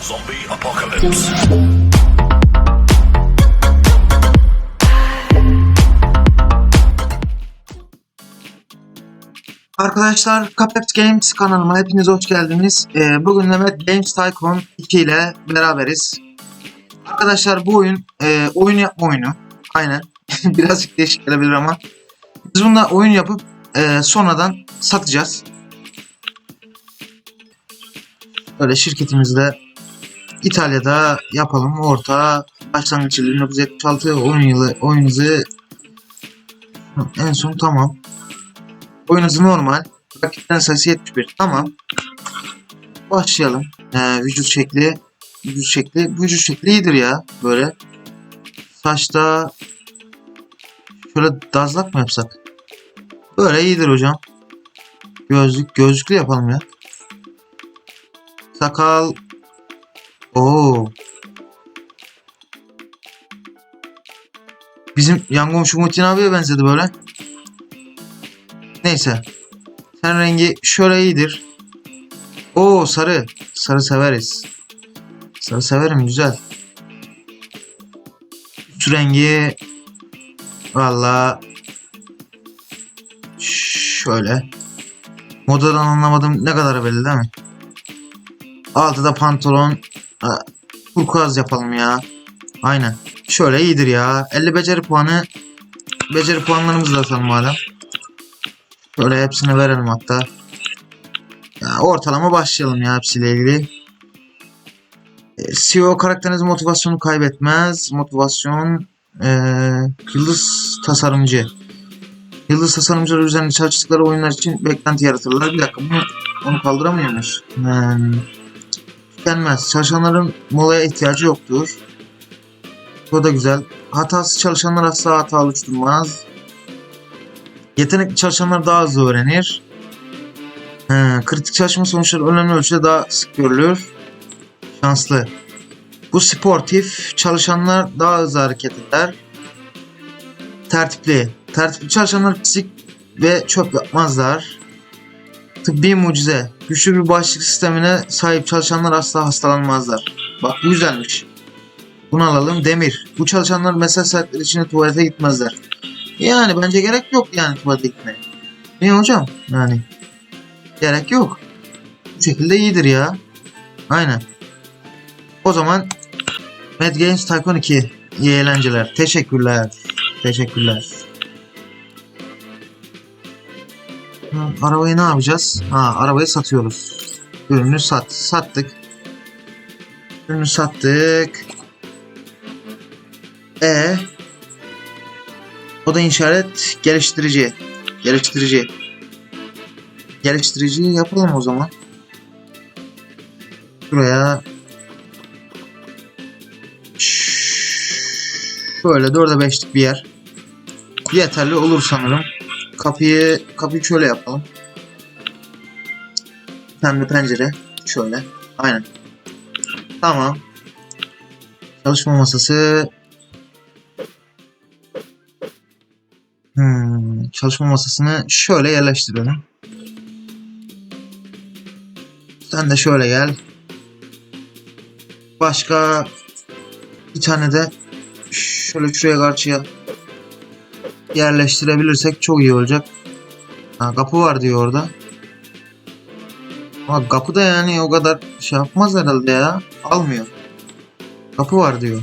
Zombie apocalypse. Arkadaşlar Cuphead Games kanalıma hepiniz hoş geldiniz. Ee, bugün Mehmet Games Tycoon 2 ile beraberiz. Arkadaşlar bu oyun e, oyun yapma oyunu. Aynen. Birazcık değişik gelebilir ama. Biz bunda oyun yapıp e, sonradan satacağız. Böyle şirketimizde İtalya'da yapalım. Orta başlangıç yılı 1976 oyun yılı oyunuzu en son tamam. Oyun hızı normal. Rakiplerin sayısı 71. Tamam. Başlayalım. Ee, vücut şekli. Vücut şekli. Vücut şekli iyidir ya. Böyle. Saçta şöyle dazlak mı yapsak? Böyle iyidir hocam. Gözlük. Gözlüklü yapalım ya. Sakal. Oo. Bizim yan komşu Muhittin abiye benzedi böyle. Neyse. Ten rengi şöyle iyidir. Oo sarı. Sarı severiz. Sarı severim güzel. Üst rengi valla şöyle. Modadan anlamadım ne kadar belli değil mi? Altıda pantolon turkuaz yapalım ya. Aynen. Şöyle iyidir ya. 50 beceri puanı beceri puanlarımızı da atalım madem. Şöyle hepsini verelim hatta. Ya ortalama başlayalım ya hepsiyle ilgili. E, CEO karakteriniz motivasyonu kaybetmez. Motivasyon e, yıldız tasarımcı. Yıldız tasarımcılar üzerinde çalıştıkları oyunlar için beklenti yaratırlar. Bir dakika bunu onu kaldıramıyormuş. Hmm. Gelmez. Çalışanların molaya ihtiyacı yoktur. Bu da güzel. Hatasız çalışanlar asla hata oluşturmaz. Yetenekli çalışanlar daha hızlı öğrenir. He, kritik çalışma sonuçları önemli ölçüde daha sık görülür. Şanslı. Bu sportif çalışanlar daha hızlı hareket eder. Tertipli. Tertipli çalışanlar fizik ve çöp yapmazlar. Tıbbi mucize. Güçlü bir bağışıklık sistemine sahip çalışanlar asla hastalanmazlar. Bak bu güzelmiş. Bunu alalım. Demir. Bu çalışanlar mesai saatleri içinde tuvalete gitmezler. Yani bence gerek yok yani tuvalete gitmeye. Niye hocam? Yani gerek yok. Bu şekilde iyidir ya. Aynen. O zaman Mad Games Tycoon 2 iyi eğlenceler. Teşekkürler. Teşekkürler. Arabayı ne yapacağız? Ha, arabayı satıyoruz. Ürünü sat. Sattık. Ürünü sattık. E o da işaret geliştirici. Geliştirici. Geliştirici yapalım o zaman. Şuraya şöyle 4'e 5'lik bir yer. Yeterli olur sanırım. Kapıyı kapıyı şöyle yapalım. De pencere. Şöyle. Aynen. Tamam. Çalışma masası Hmm, çalışma masasını şöyle yerleştirelim. Sen de şöyle gel. Başka bir tane de şöyle şuraya karşıya yerleştirebilirsek çok iyi olacak. Ha, kapı var diyor orada. Ama kapı da yani o kadar şey yapmaz herhalde ya. Almıyor. Kapı var diyor.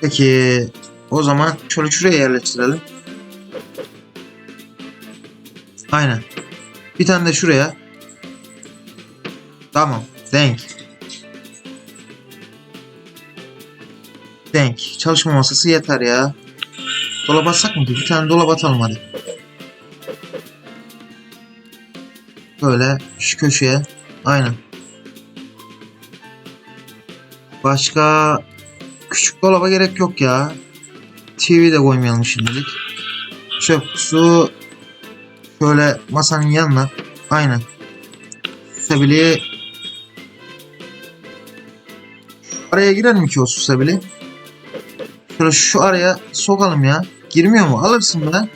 Peki o zaman şöyle şuraya yerleştirelim. Aynen. Bir tane de şuraya. Tamam. Denk. Denk. Çalışma masası yeter ya. Dolap atsak mı? Bir tane dolap atalım hadi. Böyle şu köşeye. Aynen. Başka küçük dolaba gerek yok ya. TV de koymayalım şimdilik. Çöp su şöyle masanın yanına. Aynen. Susabili araya girer mi ki o susabili? Şöyle şu araya sokalım ya. Girmiyor mu? Alırsın be.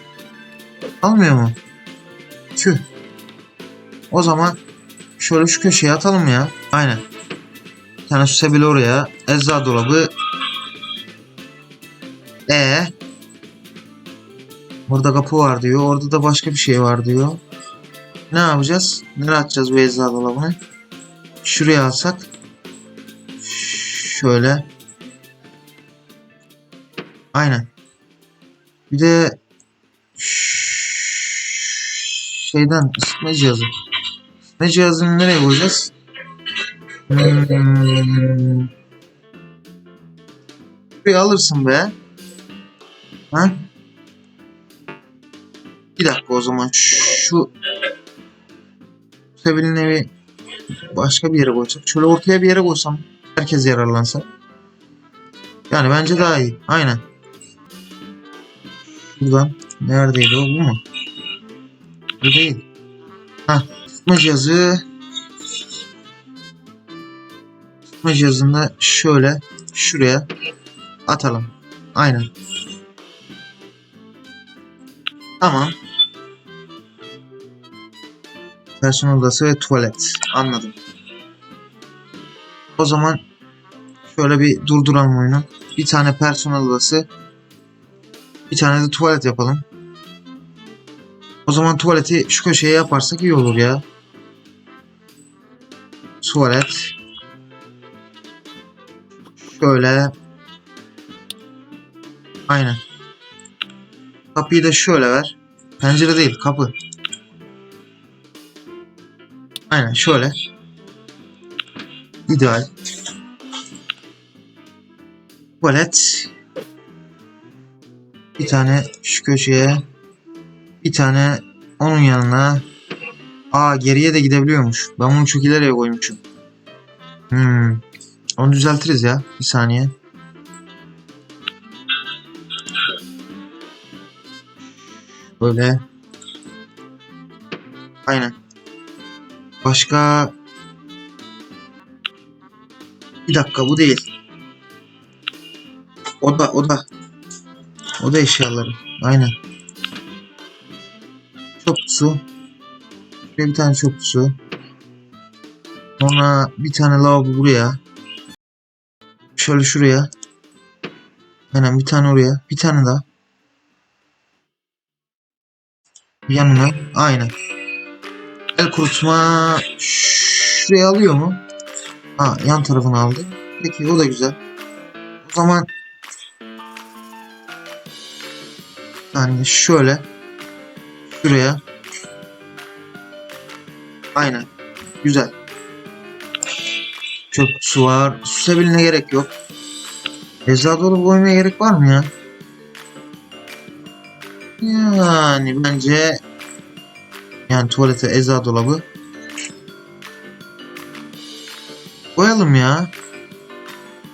Almıyor mu? Tüh. O zaman şöyle şu köşeye atalım ya. Aynen. Bir tane su sebili oraya. Eczacı dolabı. E. Burada kapı var diyor. Orada da başka bir şey var diyor. Ne yapacağız? Nereye atacağız bu eczacı dolabını? Şuraya alsak. Şöyle. Aynen. Bir de şeyden ısıtma cihazı. Isıtma cihazını nereye koyacağız? Hmm. Bir alırsın be. Ha? Bir dakika o zaman şu Sebil'in evi başka bir yere koysak. Şöyle ortaya bir yere koysam herkes yararlansa. Yani bence daha iyi. Aynen. Buradan. Neredeydi o? Bu mu? Bu değil. Hah. Tutma cihazı. Tutma cihazında şöyle şuraya atalım. Aynen. Tamam. Personel odası ve tuvalet. Anladım. O zaman şöyle bir durduralım oyunu. Bir tane personel odası. Bir tane de tuvalet yapalım. O zaman tuvaleti şu köşeye yaparsak iyi olur ya. Tuvalet. Şöyle. Aynen. Kapıyı da şöyle ver. Pencere değil kapı. Aynen şöyle. İdeal. Tuvalet. Bir tane şu köşeye. Bir tane onun yanına. Aa geriye de gidebiliyormuş. Ben bunu çok ileriye koymuşum. Hmm. Onu düzeltiriz ya. Bir saniye. Böyle. Aynen. Başka... Bir dakika bu değil. O da o da. O da eşyaları. Aynen. Çöp su. Şuraya bir tane çöp su. Sonra bir tane lavabo buraya. Şöyle şuraya. Aynen bir tane oraya. Bir tane daha. Yanına. Aynen. El kurutma şuraya alıyor mu? Ha yan tarafını aldı. Peki o da güzel. O zaman yani şöyle. Şuraya. Aynen. Güzel. Su var. Su sebeline gerek yok. Eczacı dolabı koymaya gerek var mı ya? Yani bence yani tuvalete eczacı dolabı koyalım ya.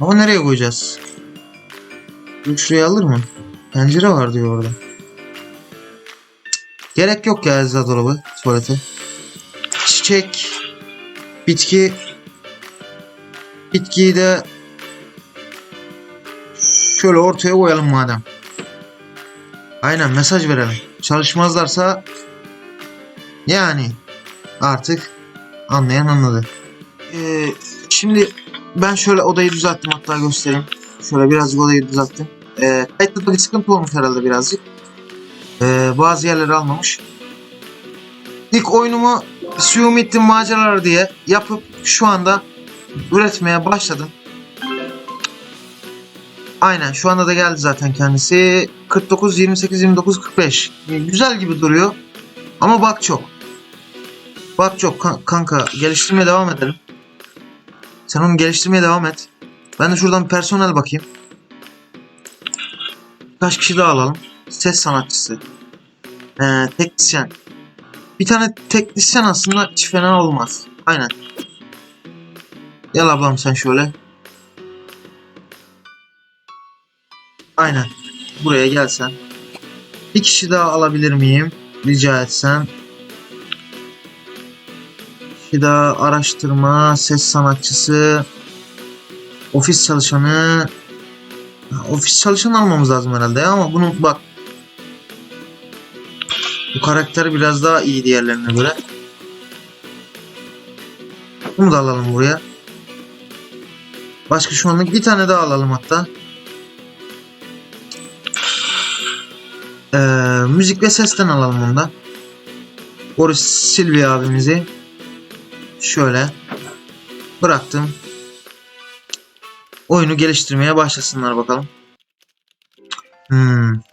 Ama nereye koyacağız? Şuraya alır mı? Pencere var diyor orada Gerek yok ya eczacı dolabı tuvalete. Çiçek, bitki, bitkiyi de şöyle ortaya koyalım madem. Aynen mesaj verelim. Çalışmazlarsa yani artık anlayan anladı. Ee, şimdi ben şöyle odayı düzelttim hatta göstereyim. Şöyle birazcık odayı düzelttim. Ee, kayıtta da bir sıkıntı olmuş herhalde birazcık. Bazı yerleri almamış. İlk oyunumu Sumit'in maceraları diye yapıp şu anda üretmeye başladım. Aynen şu anda da geldi zaten kendisi. 49, 28, 29, 45. Güzel gibi duruyor. Ama bak çok. Bak çok kan- kanka geliştirmeye devam edelim. Sen onu geliştirmeye devam et. Ben de şuradan personel bakayım. Kaç kişi daha alalım. Ses sanatçısı. Ee, teknisyen. Bir tane teknisyen aslında hiç fena olmaz. Aynen. Gel ablam sen şöyle. Aynen. Buraya gelsen. Bir kişi daha alabilir miyim? Rica etsem. Bir daha araştırma, ses sanatçısı, ofis çalışanı. Ofis çalışanı almamız lazım herhalde ama bunu bak bu karakter biraz daha iyi diğerlerine göre. Bunu da alalım buraya. Başka şu anlık bir tane daha alalım hatta. Ee, müzik ve sesten alalım da. Boris Silvia abimizi şöyle bıraktım. Oyunu geliştirmeye başlasınlar bakalım. Hmm.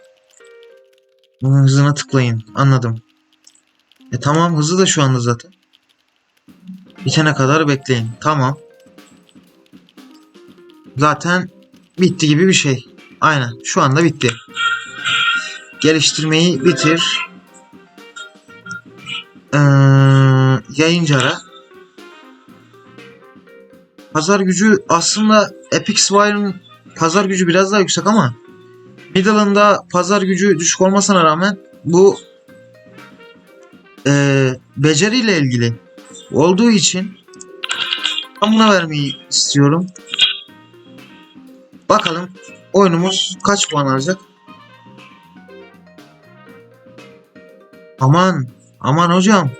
Bunun hızına tıklayın. Anladım. E tamam hızı da şu anda zaten. Bitene kadar bekleyin. Tamam. Zaten bitti gibi bir şey. Aynen. Şu anda bitti. Geliştirmeyi bitir. Ee, yayıncı ara. Pazar gücü aslında Epic Swire'ın pazar gücü biraz daha yüksek ama Middle'ında pazar gücü düşük olmasına rağmen bu ee, beceriyle ilgili olduğu için ben buna vermeyi istiyorum. Bakalım oyunumuz kaç puan alacak? Aman, aman hocam.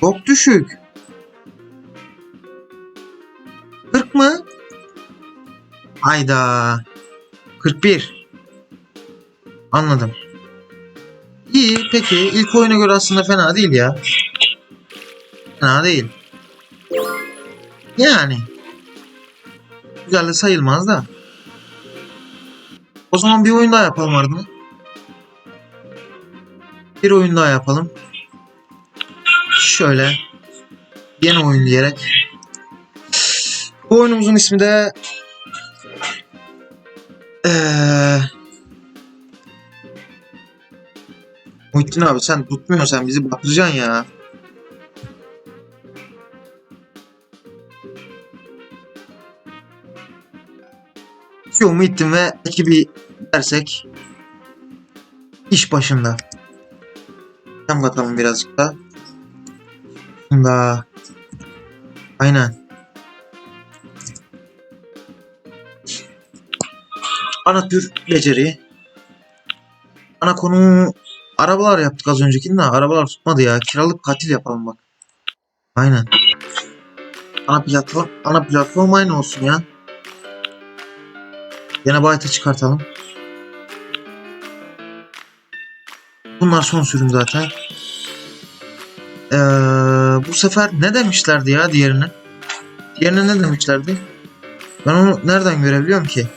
Çok düşük. 40 mı? Hayda. 41. Anladım. İyi peki ilk oyuna göre aslında fena değil ya. Fena değil. Yani. Güzel de sayılmaz da. O zaman bir oyun daha yapalım ardına. Bir oyun daha yapalım. Şöyle. Yeni oyun diyerek. Bu oyunumuzun ismi de Eee Muhittin abi sen tutmuyorsun sen bizi batıracaksın ya. Şu Muhittin ve ekibi dersek iş başında. Tam bakalım birazcık da. Da. Aynen. Ana tür beceri. Ana konu arabalar yaptık az öncekinde. Arabalar tutmadı ya. Kiralık katil yapalım bak. Aynen. Ana platform, ana platform aynı olsun ya. Yine byte'ı çıkartalım. Bunlar son sürüm zaten. Ee, bu sefer ne demişlerdi ya diğerine? Diğerine ne demişlerdi? Ben onu nereden görebiliyorum ki?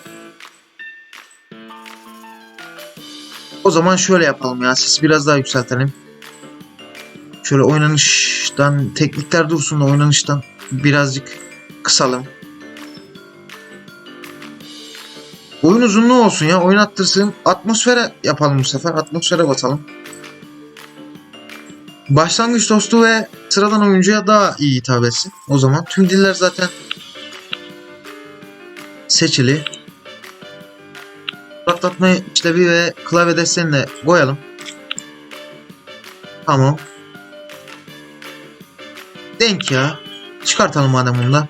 O zaman şöyle yapalım ya. Sesi biraz daha yükseltelim. Şöyle oynanıştan teknikler dursun da oynanıştan birazcık kısalım. Oyun uzunluğu olsun ya. Oynattırsın. Atmosfere yapalım bu sefer. Atmosfere basalım. Başlangıç dostu ve sıradan oyuncuya daha iyi hitap etsin. O zaman tüm diller zaten seçili. Atlatma işlevi ve klavye desenini de koyalım. Tamam. Denk ya. Çıkartalım madem bunu da.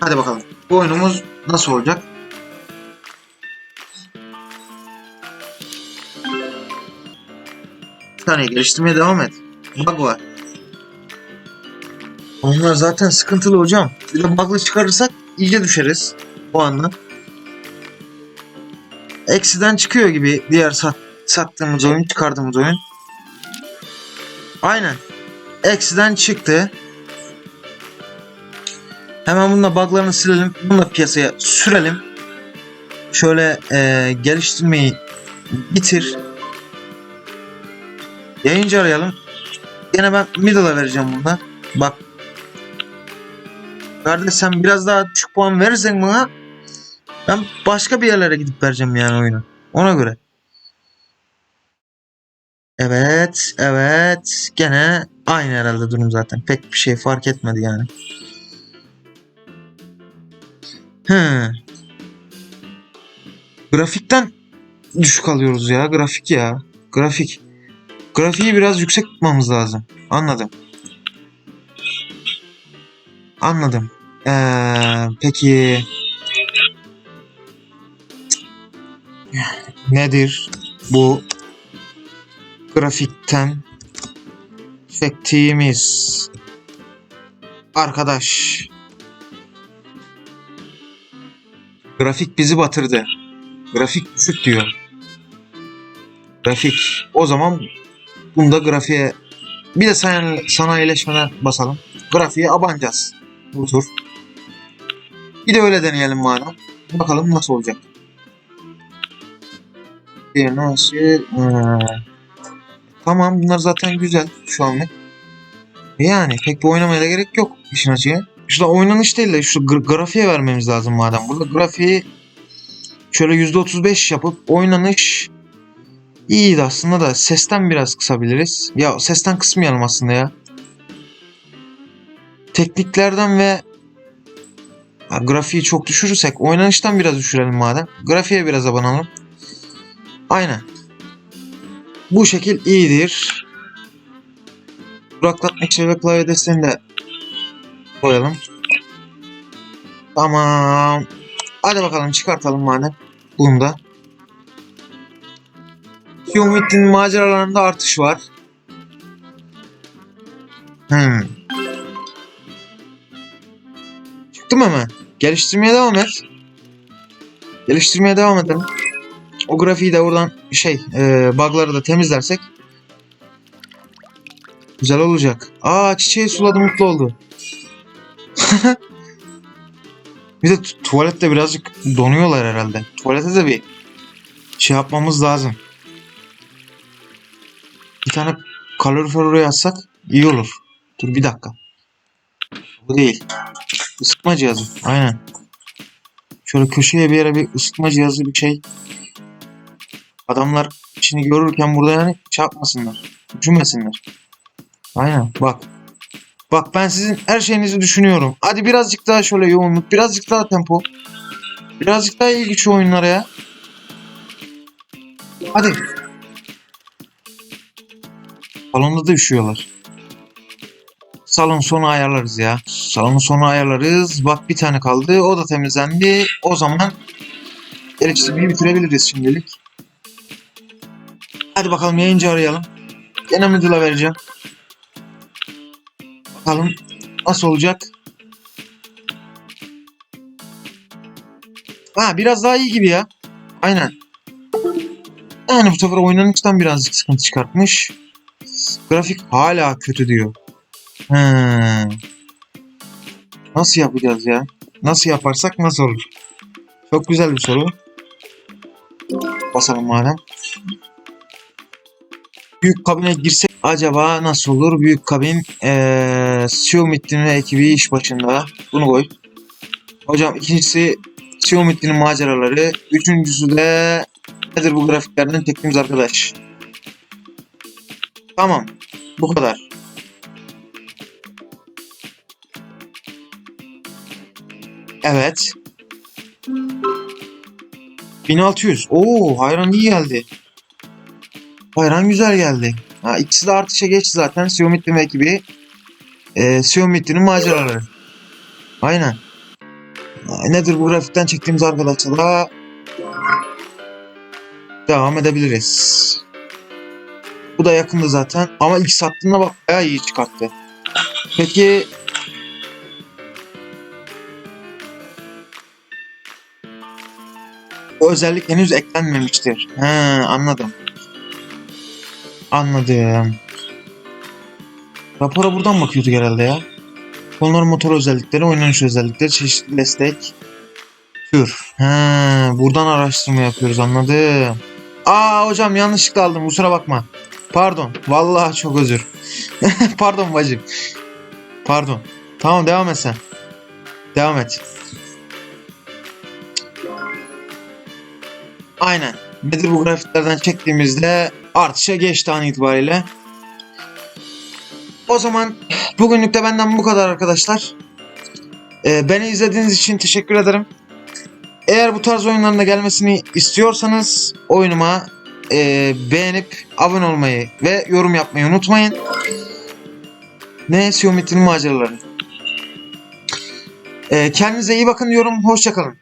Hadi bakalım. Bu oyunumuz nasıl olacak? Bir saniye geliştirmeye devam et. Bug var. Onlar zaten sıkıntılı hocam. Bir de bug'lı çıkarırsak iyice düşeriz. O anda. Eksiden çıkıyor gibi diğer sat, sattığımız oyun, çıkardığımız oyun. Aynen. Eksiden çıktı. Hemen bununla buglarını silelim. Bunu piyasaya sürelim. Şöyle e, geliştirmeyi bitir. Yayıncı arayalım. Yine ben middle'a vereceğim bunda. Bak. Kardeş sen biraz daha düşük puan verirsen bana ben başka bir yerlere gidip vereceğim yani oyunu. Ona göre. Evet, evet. Gene aynı herhalde durum zaten. Pek bir şey fark etmedi yani. Hı. Grafikten düşük alıyoruz ya. Grafik ya. Grafik. Grafiği biraz yüksek tutmamız lazım. Anladım. Anladım. Ee, peki nedir? Bu grafikten çektiğimiz arkadaş grafik bizi batırdı. Grafik düşük diyor. Grafik. O zaman bunu da grafiğe bir de sen sanayileşmeden basalım. Grafiğe abanacağız. Bu tur. Bir de öyle deneyelim madem. Bakalım nasıl olacak. Bir nasıl? Hmm. Tamam bunlar zaten güzel şu anlık. Yani pek bir oynamaya da gerek yok işin açığı. Şurada oynanış değil de şu gra- grafiğe vermemiz lazım madem. Burada grafiği şöyle %35 yapıp oynanış iyiydi aslında da sesten biraz kısabiliriz. Ya sesten kısmayalım aslında ya. Tekniklerden ve grafiği çok düşürürsek oynanıştan biraz düşürelim madem. Grafiğe biraz abanalım. Aynen. Bu şekil iyidir. Duraklatma ekşi ve klavye desteğini de koyalım. Tamam. Hadi bakalım çıkartalım madem. Bunu da. Maceralarında artış var. Hmm. Çıktı mı hemen? Geliştirmeye devam et. Geliştirmeye devam edelim. O grafiği de oradan şey e, bug'ları da temizlersek güzel olacak. Aa çiçeği suladı mutlu oldu. bir de tu- tuvalette birazcık donuyorlar herhalde. Tuvalete de bir şey yapmamız lazım. Bir tane kalorifer oraya atsak iyi olur. Dur bir dakika. Bu değil. Isıtma cihazı. Aynen. Şöyle köşeye bir yere bir ısıtma cihazı bir şey. Adamlar işini görürken burada yani şey yapmasınlar. Düşünmesinler. Aynen bak. Bak ben sizin her şeyinizi düşünüyorum. Hadi birazcık daha şöyle yoğunluk, birazcık daha tempo. Birazcık daha ilgi şu oyunlara ya. Hadi. Salonda da üşüyorlar. Salon sonu ayarlarız ya. Salonun sonu ayarlarız. Bak bir tane kaldı. O da temizlendi. O zaman geliştirmeyi bitirebiliriz şimdilik. Hadi bakalım yayıncı arayalım. Gene müdüre vereceğim. Bakalım nasıl olacak. Ha biraz daha iyi gibi ya. Aynen. Yani bu sefer oynanıştan birazcık sıkıntı çıkartmış. Grafik hala kötü diyor. Hmm. Nasıl yapacağız ya? Nasıl yaparsak nasıl olur? Çok güzel bir soru. Basalım madem. Büyük kabine girsek acaba nasıl olur? Büyük kabin ee, Xiaomi'nin ekibi iş başında. Bunu koy. Hocam ikincisi Xiaomi'nin maceraları. Üçüncüsü de nedir bu grafiklerden tekniğimiz arkadaş. Tamam. Bu kadar. Evet. 1600. Oo, hayran iyi geldi. Hayran güzel geldi. Ha, ikisi de artışa geçti zaten. Xiaomi'nin ve ekibi. Ee, Xiaomi'nin maceraları. Aynen. Nedir bu grafikten çektiğimiz arkadaşlarla devam edebiliriz. Bu da yakındı zaten. Ama ilk sattığında bak bayağı iyi çıkarttı. Peki o özellik henüz eklenmemiştir. He anladım. Anladım. Rapora buradan bakıyorduk herhalde ya. Konular motor özellikleri, oynanış özellikleri, çeşitli destek. Tür. He, buradan araştırma yapıyoruz anladım. Aa hocam yanlışlıkla aldım kusura bakma. Pardon. Vallahi çok özür. Pardon bacım. Pardon. Tamam devam et sen. Devam et. Aynen. Nedir bu grafiklerden çektiğimizde artışa geçti an itibariyle. O zaman bugünlük de benden bu kadar arkadaşlar. Ee, beni izlediğiniz için teşekkür ederim. Eğer bu tarz oyunların gelmesini istiyorsanız oyunuma e, beğenip abone olmayı ve yorum yapmayı unutmayın. Ne Xiaomi'nin maceraları. Ee, kendinize iyi bakın diyorum. Hoşçakalın.